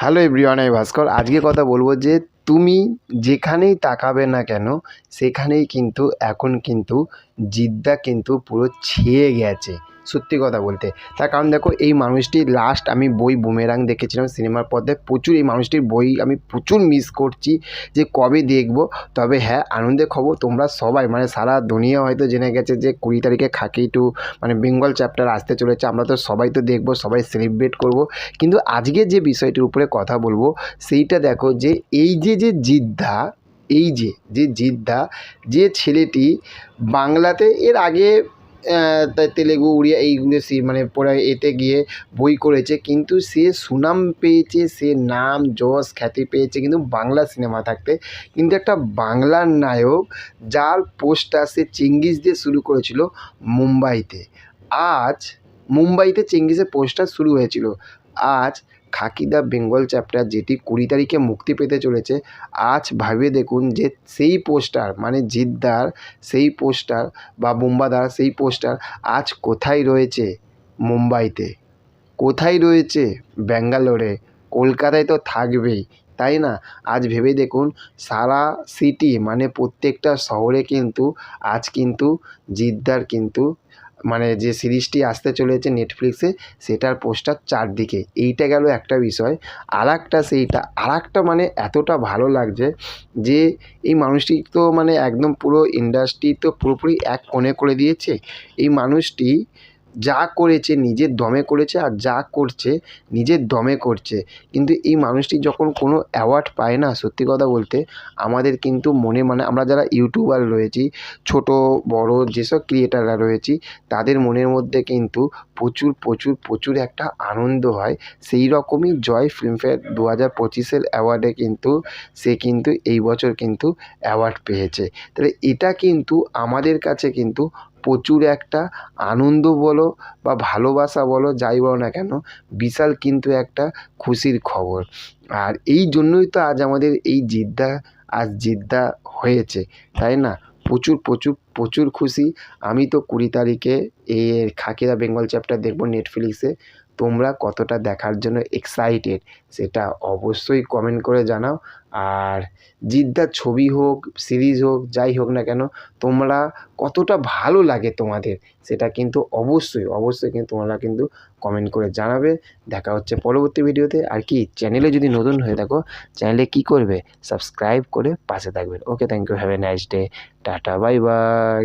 Hello everyone, আমি ভাস্কর। আজকে কথা বলব যে তুমি যেখানেই তাকাবে না কেন, সেখানেই কিন্তু, এখন কিন্তু জিদ্দা কিন্তু পুরো ছেয়ে গেছে। সত্যি কথা বলতে। তার কারণ দেখো, এই মানুষটির লাস্ট আমি বই বুমেরাং দেখেছিলাম সিনেমার পর্দায়। প্রচুর এই মানুষটির বই আমি প্রচুর মিস করছি যে কবে দেখব। তবে হ্যাঁ আনন্দের খবর তোমরা সবাই মানে সারা দুনিয়া হয়তো জেনে গেছে যে কুড়ি তারিখে খাকি টু মানে বেঙ্গল চ্যাপ্টার আসতে চলেছে। আমরা তো সবাই তো দেখব, সবাই সেলিব্রেট করব। কিন্তু আজকে যে বিষয়টির উপরে কথা বলব, সেইটা দেখো যে এই যে যে জিদ্দা, এই যে যে জিদ্দা, যে ছেলেটি বাংলাতে এর আগে আহ, তে- তেলেগু উড়িয়া এইগুলো সে মানে পড়ে এতে গিয়ে বই করেছে। কিন্তু সে সুনাম পেয়েছে সে নাম যশ খ্যাতি পেয়েছে কিন্তু বাংলা সিনেমা থাকতে। কিন্তু একটা বাংলার নায়ক যার পোস্টটা সে চেঙ্গিস দিয়ে শুরু করেছিল মুম্বাইতে। আজ মুম্বাইতে চেঙ্গিসের পোস্টটা শুরু হয়েছিল। আজ খাকি দ্য বেঙ্গল চ্যাপ্টার যেটি কুড়ি তারিখে মুক্তি পেতে চলেছে, আজ ভাবে দেখুন যে সেই পোস্টার মানে জিদ্দার সেই পোস্টার বা বোম্বাদার সেই পোস্টার আজ কোথায় রয়েছে মুম্বাইতে? কোথায় রয়েছে ব্যাঙ্গালোরে? কলকাতায় তো থাকবেই, তাই না? আজ ভেবে দেখুন সারা সিটি মানে প্রত্যেকটা শহরে কিন্তু, আজ কিন্তু জিদ্দার কিন্তু মানে যে সিরিজটি আসতে চলেছে নেটফ্লিক্সে সেটার পোস্টার চারদিকে। এইটা গেল একটা বিষয়। আর একটা সেইটা আর একটা মানে এতটা ভালো লাগছে যে এই মানুষটি তো মানে একদম পুরো ইন্ডাস্ট্রি তো পুরোপুরি এক কোণে করে দিয়েছে। এই মানুষটি যা করেছে, নিজের দমে করেছে আর যা করছে, নিজের দমে করছে। কিন্তু এই মানুষটি যখন কোনো অ্যাওয়ার্ড পায় না, সত্যি কথা বলতে, আমাদের কিন্তু মনে মানে আমরা যারা ইউটিউবার রয়েছি, ছোট, বড় যেসব ক্রিয়েটাররা রয়েছি, তাদের মনের মধ্যে কিন্তু প্রচুর প্রচুর প্রচুর একটা আনন্দ হয়। সেই রকমই জয় ফিল্মফেয়ার দু হাজার পঁচিশের অ্যাওয়ার্ডে কিন্তু, সে কিন্তু এই বছর কিন্তু অ্যাওয়ার্ড পেয়েছে। তাহলে এটা কিন্তু আমাদের কাছে কিন্তু প্রচুর একটা আনন্দ বলো বা ভালোবাসা বলো, যাই বলো না কেন, বিশাল কিন্তু একটা খুশির খবর। আর এই জন্যই তো আজ আমাদের এই জিদ্দা, আজ জিদ্দা হয়েছে, তাই না? প্রচুর প্রচুর প্রচুর খুশি। আমি তো কুড়ি তারিখে এই খাকিরা বেঙ্গল চ্যাপ্টার দেখব নেটফ্লিক্সে তোমরা কতটা দেখার জন্য এক্সাইটেড সেটা অবশ্যই কমেন্ট করে জানাও। আর জিদ্দার ছবি হোক সিরিজ হোক, যাই হোক না কেন, তোমরা কতটা ভালো লাগে তোমাদের, সেটা কিন্তু অবশ্যই অবশ্যই কিন্তু তোমরা কিন্তু কমেন্ট করে জানাবে। দেখা হচ্ছে পরবর্তী ভিডিওতে। আর কি চ্যানেলে যদি নতুন হয়ে থাকো চ্যানেলে কি করবে? সাবস্ক্রাইব করে পাশে থাকবেন okay thank you have a nice day tata bye bye